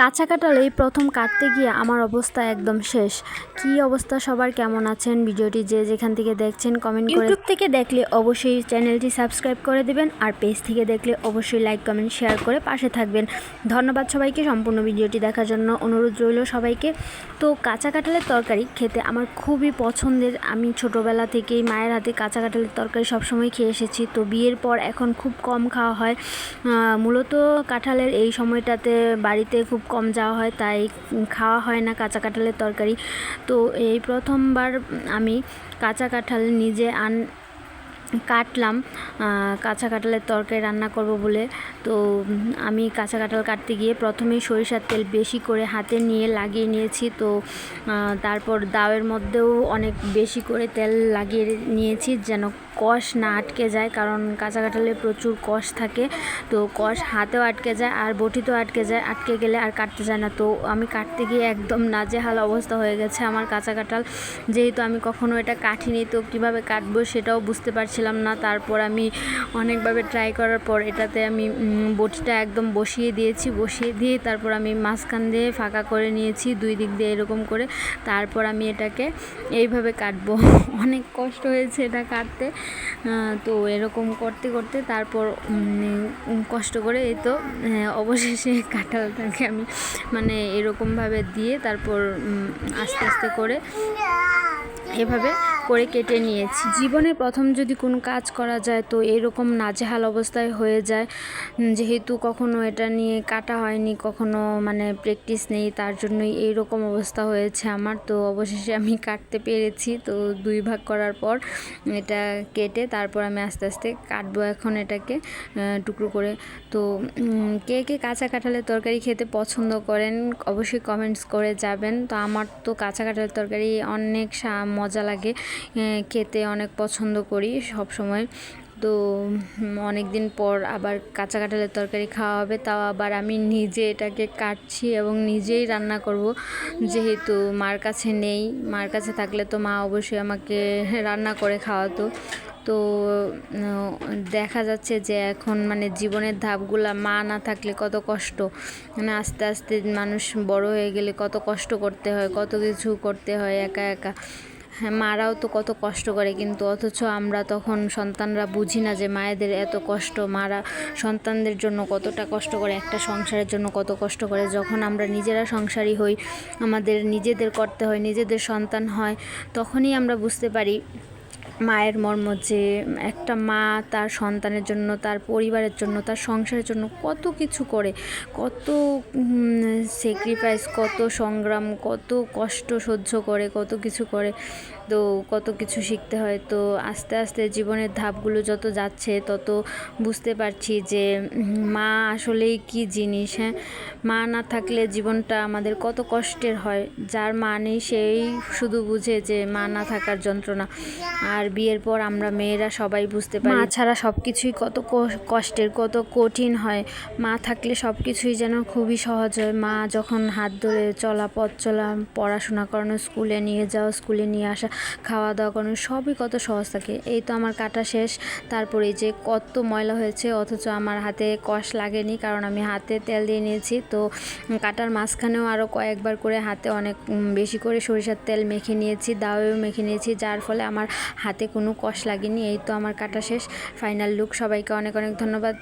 কাঁচা কাঁঠাল এই প্রথম কাটতে গিয়ে আমার অবস্থা একদম শেষ। কি অবস্থা? সবার কেমন আছেন? ভিডিওটি যে যেখান থেকে দেখছেন কমেন্ট করে ইউটিউব থেকে দেখলে অবশ্যই চ্যানেলটি সাবস্ক্রাইব করে দেবেন আর পেজ থেকে দেখলে অবশ্যই লাইক কমেন্ট শেয়ার করে পাশে থাকবেন। ধন্যবাদ সবাইকে সম্পূর্ণ ভিডিওটি দেখার জন্য অনুরোধ রইল সবাইকে। তো কাঁচা কাঁঠালের তরকারি খেতে আমার খুবই পছন্দের। আমি ছোটোবেলা থেকেই মায়ের হাতে কাঁচা কাঁঠালের তরকারি সবসময় খেয়ে এসেছি। তো বিয়ের পর এখন খুব কম খাওয়া হয়। মূলত কাঁঠালের এই সময়টাতে বাড়িতে খুব কম যাওয়া হয়, তাই খাওয়া হয় না কাঁচা কাঁঠালের তরকারি। তো এই প্রথমবার আমি কাঁচা কাঁঠাল নিজে আন কাটলাম কাঁচা কাঁঠালের তরকারি রান্না করব বলে। তো আমি কাঁচা কাঁঠাল কাটতে গিয়ে প্রথমেই সরিষার তেল বেশি করে হাতে নিয়ে লাগিয়ে নিয়েছি। তো তারপর দাওয়ের মধ্যেও অনেক বেশি করে তেল লাগিয়ে নিয়েছি যেন কষ না আটকে যায়, কারণ কাঁচা কাঁঠালে প্রচুর কষ থাকে। তো কষ হাতেও আটকে যায় আর বটিতেও আটকে যায়, আটকে গেলে আর কাটতে যায় না। তো আমি কাটতে গিয়ে একদম নাজেহাল অবস্থা হয়ে গেছে আমার কাঁচা কাঁঠাল। যেহেতু আমি কখনো এটা কাটিনি, তো কীভাবে কাটবো সেটাও বুঝতে পারছিলাম না। তারপর আমি অনেকভাবে ট্রাই করার পর এটাতে আমি বটিটা একদম বসিয়ে দিয়েছি বসিয়ে দিয়ে তারপর আমি মাঝখান দিয়ে ফাঁকা করে নিয়েছি দুই দিক দিয়ে এরকম করে। তারপর আমি এটাকে এইভাবে কাটবো। অনেক কষ্ট হয়েছে এটা কাটতে। তো এরকম করতে করতে তারপর কষ্ট করে এই তো হ্যাঁ, অবশেষে কাঁঠালটাকে আমি মানে এরকমভাবে দিয়ে তারপর আস্তে আস্তে করে এভাবে করে কেটে নিয়েছি। জীবনে প্রথম যদি কোনো কাজ করা যায়, তো এরকম নাজেহাল অবস্থায় হয়ে যায়। যেহেতু কখনো এটা নিয়ে কাটা হয়নি, কখনো মানে প্র্যাকটিস নেই, তার জন্যই এইরকম অবস্থা হয়েছে আমার। তো অবশেষে আমি কাটতে পেরেছি, তো দুই ভাগ করার পর এটা কেটে তারপর আমি আস্তে আস্তে কাটবো এখন এটাকে টুকরো করে। তো কে কে কাঁচা কাঁঠালের তরকারি খেতে পছন্দ করেন, অবশ্যই কমেন্টস করে যাবেন। তো আমার তো কাঁচা কাঁঠালের তরকারি অনেক মজা লাগে। খেতে অনেক পছন্দ করি সব সময়। তো অনেক দিন পর আবার কাঁচা কাঁঠালের তরকারি খাওয়া হবে, তাও আবার আমি নিজে এটাকে কাটছি এবং নিজেই রান্না করব। যেহেতু মার কাছে নেই, মার কাছে থাকলে তো মা অবশ্যই আমাকে রান্না করে খাওয়াতো। তো দেখা যাচ্ছে যে এখন মানে জীবনের ধাপগুলা মা না থাকলে কত কষ্ট। মানে আস্তে আস্তে মানুষ বড় হয়ে গেলে কত কষ্ট করতে হয়, কত কিছু করতে হয় একা একা। মারাও তো কত কষ্ট করে কিন্তু অথচ আমরা তখন সন্তানরা বুঝি না যে মায়েদের এত কষ্ট, মারা সন্তানদের জন্য কতটা কষ্ট করে, একটা সংসারের জন্য কত কষ্ট করে। যখন আমরা নিজেরা সংসারী হই, আমাদের নিজেদের করতে হয়, নিজেদের সন্তান হয়, তখনই আমরা বুঝতে পারি মায়ের মর্ম যে একটা মা তার সন্তানের জন্য, তার পরিবারের জন্য, তার সংসারের জন্য কত কিছু করে, কত স্যাক্রিফাইস কত সংগ্রাম, কত কষ্ট সহ্য করে, কত কিছু করে, তো কত কিছু শিখতে হয়। তো আস্তে আস্তে জীবনের ধাপগুলো যত যাচ্ছে, তত বুঝতে পারছি যে মা আসলেই কি জিনিস হ্যাঁ? মা না থাকলে জীবনটা আমাদের কত কষ্টের হয়। যার মা নেই সেই শুধু বুঝে যে মা না থাকার যন্ত্রণা। আর বিয়ের পর আমরা মেয়েরা সবাই বুঝতে পারি। মা ছাড়া সব কিছুই কত কষ্টের, কত কঠিন হয়। মা থাকলে সব কিছুই যেন খুবই সহজ হয়। মা যখন হাত ধরে চলা পথ চলা, পড়াশোনা করানো, স্কুলে নিয়ে যাওয়া, স্কুলে নিয়ে আসা খাওয়া দাওয়া করানো, সবই কত সহজ থাকে। এই তো আমার কাটা শেষ। তারপরে যে কত ময়লা হয়েছে, অথচ আমার হাতে কষ লাগেনি, কারণ আমি হাতে তেল দিয়ে নিয়েছি। তো কাটার মাঝখানেও আরও কয়েকবার করে হাতে অনেক বেশি করে সরিষার তেল মেখে নিয়েছি, দাওয়েও মেখে নিয়েছি। যার ফলে আমার হাতে কোনো কষ লাগেনি, এই তো আমার কাটা শেষ। ফাইনাল লুক সবাইকে অনেক অনেক ধন্যবাদ।